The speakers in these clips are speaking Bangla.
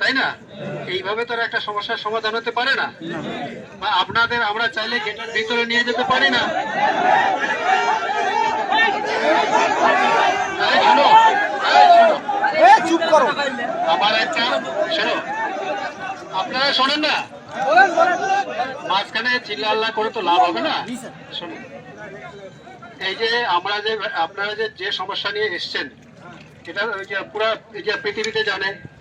তাই না? এইভাবে তো একটা সমস্যার সমাধান হতে পারে না। বা আপনাদের আমরা চাইলে গেটের ভিতরে নিয়ে যেতে পারি না। চুপ করো। আমার একটা শোনো আপনারা শোনেন না? মাঝখানে চিল্লা আল্লাহ করে তো লাভ হবে না? শুনুন এই যে আমরা যে আপনারা যে যে সমস্যা নিয়ে এসছেন এটা পুরা এই যে পৃথিবীতে জানে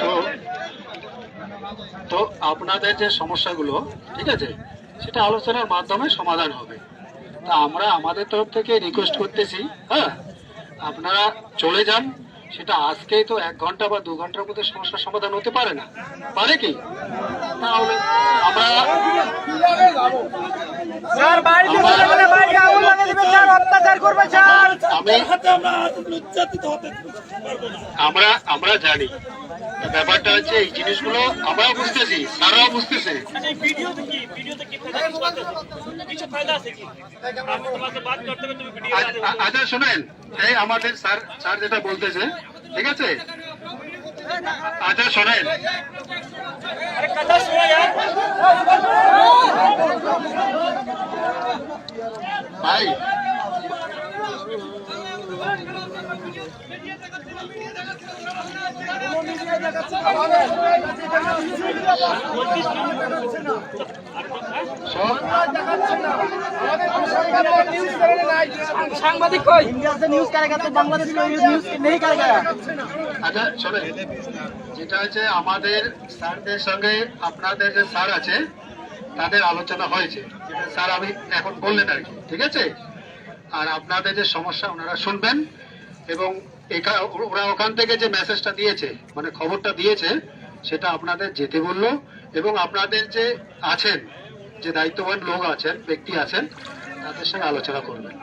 তো তো আপনাদের যে সমস্যাগুলো ঠিক আছে সেটা আলোচনার মাধ্যমে সমাধান হবে। তা আমরা আমাদের তরফ থেকে রিকোয়েস্ট করতেছি হ্যাঁ? আপনারা চলে যান, সেটা আজকেই তো এক ঘণ্টা বা দু ঘণ্টার মধ্যে সমস্যার সমাধান হতে পারে না। পারে কি? তাহলে আমরা স্যার বাড়িতে বাড়িতে আগুন লাগিয়ে দিবেন স্যার অত্যাচার করবে স্যার। আমরা আমরা জানি। ব্যাপারটা হচ্ছে এই জিনিসগুলো আমরাও বুঝতেছি স্যারও বুঝতেছে। আচ্ছা, আচ্ছা শোনেন এই আমাদের স্যার স্যার যেটা বলতেছে ঠিক আছে? আচ্ছা শোনেন। সাংবাদিক কই? ইন্ডিয়াতে নিউজ কারে কাছে? বাংলাদেশ নিউজ নেই কারে কাছে? আচ্ছা শোনেন। যেটা হচ্ছে আমাদের স্যারদের সঙ্গে আপনাদের যে স্যার আছে, তাদের আলোচনা হয়েছে। স্যার আমি এখন বললেন আর কি, ঠিক আছে? আর আপনাদের যে সমস্যা, ওনারা শুনবেন এবং ওরা ওখান থেকে যে মেসেজটা দিয়েছে মানে খবরটা দিয়েছে, সেটা আপনাদের যেতে বলল এবং আপনাদের যে আছেন, যে দায়িত্ববান লোক আছেন, ব্যক্তি আছেন, তাদের সঙ্গে আলোচনা করবেন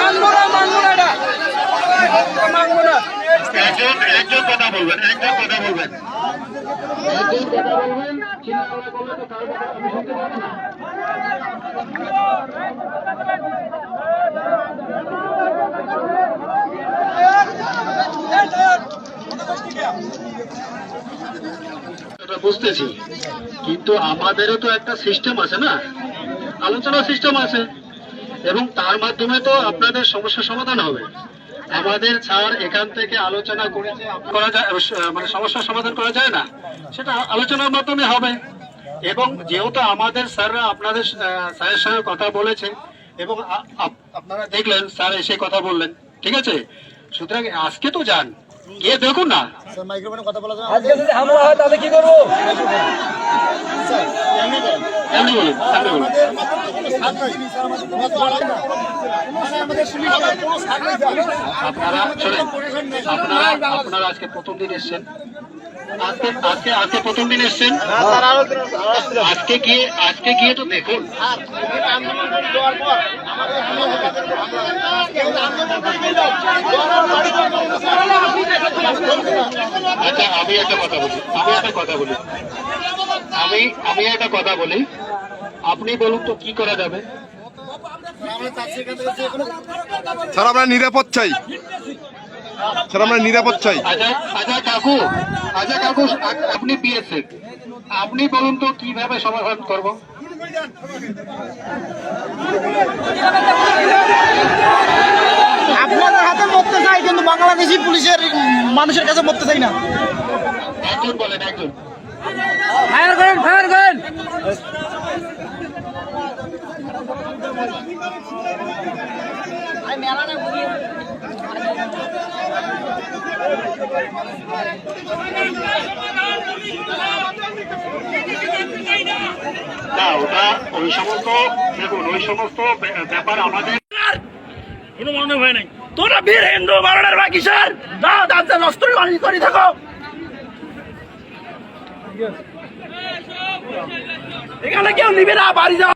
মানবো না মানবো না এটা মানবো না একজন একজন কথা বলবেন একজন কথা বলবেন একজন কথা বলবেন চিন্তা ভাবনা করলে তো কারও কথা আমি শুনতে পাবো না এটা বুঝতেছি। কিন্তু আমাদেরও তো একটা সিস্টেম আছে না? আলোচনা সিস্টেম আছে। এবং তার মাধ্যমে তো আপনাদের সমস্যার সমাধান হবে। আমাদের স্যার এখান থেকে আলোচনা করে যে করা যায় মানে সমস্যার সমাধান করা যায় না সেটা আলোচনার মাধ্যমে হবে। এবং যেহেতু আমাদের স্যাররা আপনাদের স্যারের সঙ্গে কথা বলেছে এবং আপনারা দেখলেন স্যার এসে কথা বললেন ঠিক আছে? সুতরাং আজকে তো যান। গিয়ে দেখুন না। আজকে যদি হামলা হয় তাহলে কি করব? আপনারা আপনারা আপনারা আজকে প্রথম দিন এসছেন। আজকে আজকে আজকে প্রথম দিন এসছেন। আজকে গিয়ে আজকে গিয়ে তো দেখুন। আচ্ছা আমি একটা কথা বলি। আমি একটা কথা বলি। আমি আমি একটা কথা বলি। আপনি বলুন তো কি করা যাবে? স্যার আমরা নিরাপদ চাই। স্যার আমরা নিরাপদ চাই। আচ্ছা আচ্ছা কাকু। আচ্ছা কাকু আপনি পিএসএ আপনি বলুন তো কীভাবে সমাধান করব? আপনাদের হাতে মরতে চাই কিন্তু বাংলাদেশি পুলিশের মানুষের কাছে মরতে চাই না। একজন বলেন একজন। ফায়ার করেন ফায়ার করেন। না ওই সমস্ত দেখুন ওই সমস্ত ব্যাপার আমাদের কোনো মনে হয় নাই। তোরা বীর হিন্দু, মারানোর বাকি স্যার দাও দাঁতে নষ্ট করে থাকো এখানে কেউ নিবে না, বাড়ি যাও।